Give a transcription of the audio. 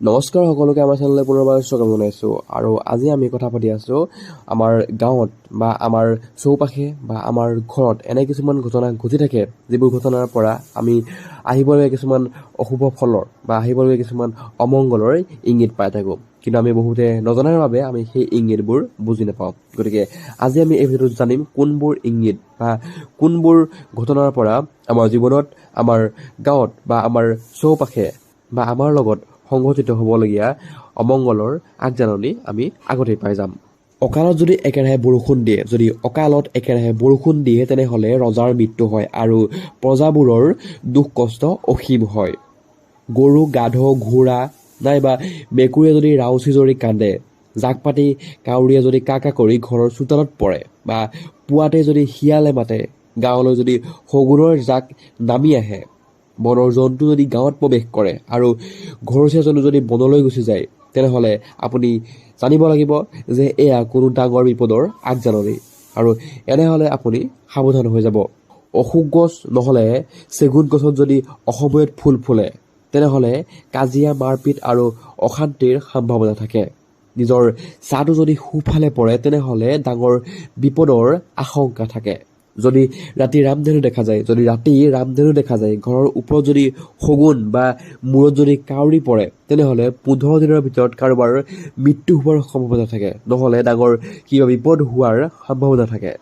নমস্কাৰ সকলোকে আমাৰ চেনেললৈ পুনৰবাৰ স্বাগতম জনাইছোঁ। আৰু আজি আমি কথা পাতি আছোঁ আমাৰ গাঁৱত বা আমাৰ চৌপাশে বা আমাৰ ঘৰত এনে কিছুমান ঘটনা ঘটি থাকে যিবোৰ ঘটনাৰ পৰা আমি আহিবলগীয়া কিছুমান অশুভ ফলৰ বা আহিবলগীয়া কিছুমান অমংগলৰ ইংগিত পাই থাকোঁ। কিন্তু আমি বহুতে নজনাৰ বাবে আমি সেই ইংগিতবোৰ বুজি নাপাওঁ। গতিকে আজি আমি এই ভিডিঅ'টোত জানিম কোনবোৰ ইংগিত বা কোনবোৰ ঘটনাৰ পৰা আমাৰ জীৱনত আমাৰ গাঁৱত বা আমাৰ চৌপাশে বা আমাৰ লগত সংঘটিত হ'বলগীয়া অমংগলৰ আগজাননী আমি আগতেই পাই যাম। অকালত যদি একেৰাহে বৰষুণ দিয়ে যদি অকালত একেৰাহে বৰষুণ দিয়ে তেনেহ'লে ৰজাৰ মৃত্যু হয় আৰু প্ৰজাবোৰৰ দুখ কষ্ট অসীম হয়। গৰু গাধ ঘোঁৰা নাইবা মেকুৰীয়ে যদি ৰাউচি জৰি কান্দে জাক পাতি কাউৰীয়ে যদি কা কা কৰি ঘৰৰ চোতালত পৰে বা পুৱাতে যদি শিয়ালে মাতে গাঁৱলৈ যদি শগুনৰ জাক নামি আহে বনৰ জন্তু যদি গাঁৱত প্ৰৱেশ কৰে আৰু ঘৰচীয়াজনো যদি বনলৈ গুচি যায় তেনেহ'লে আপুনি জানিব লাগিব যে এয়া কোনো ডাঙৰ বিপদৰ আগজাননী। আৰু এনেহ'লে আপুনি সাৱধান হৈ যাব। অশোক গছ নহ'লে চেগুন গছত যদি অসময়ত ফুল ফুলে তেনেহ'লে কাজিয়া মাৰপিট আৰু অশান্তিৰ সম্ভাৱনা থাকে। নিজৰ ছাটো যদি সোঁফালে পৰে তেনেহ'লে ডাঙৰ বিপদৰ আশংকা থাকে। যদি ৰাতি ৰামধেনু দেখা যায় যদি ৰাতি ৰামধেনু দেখা যায় ঘৰৰ ওপৰত যদি শগুন বা মূৰত যদি কাউৰী পৰে তেনেহ'লে পোন্ধৰ দিনৰ ভিতৰত কাৰোবাৰ মৃত্যু হোৱাৰ সম্ভাৱনা থাকে। নহ'লে ডাঙৰ কিবা বিপদ হোৱাৰ সম্ভাৱনা থাকে।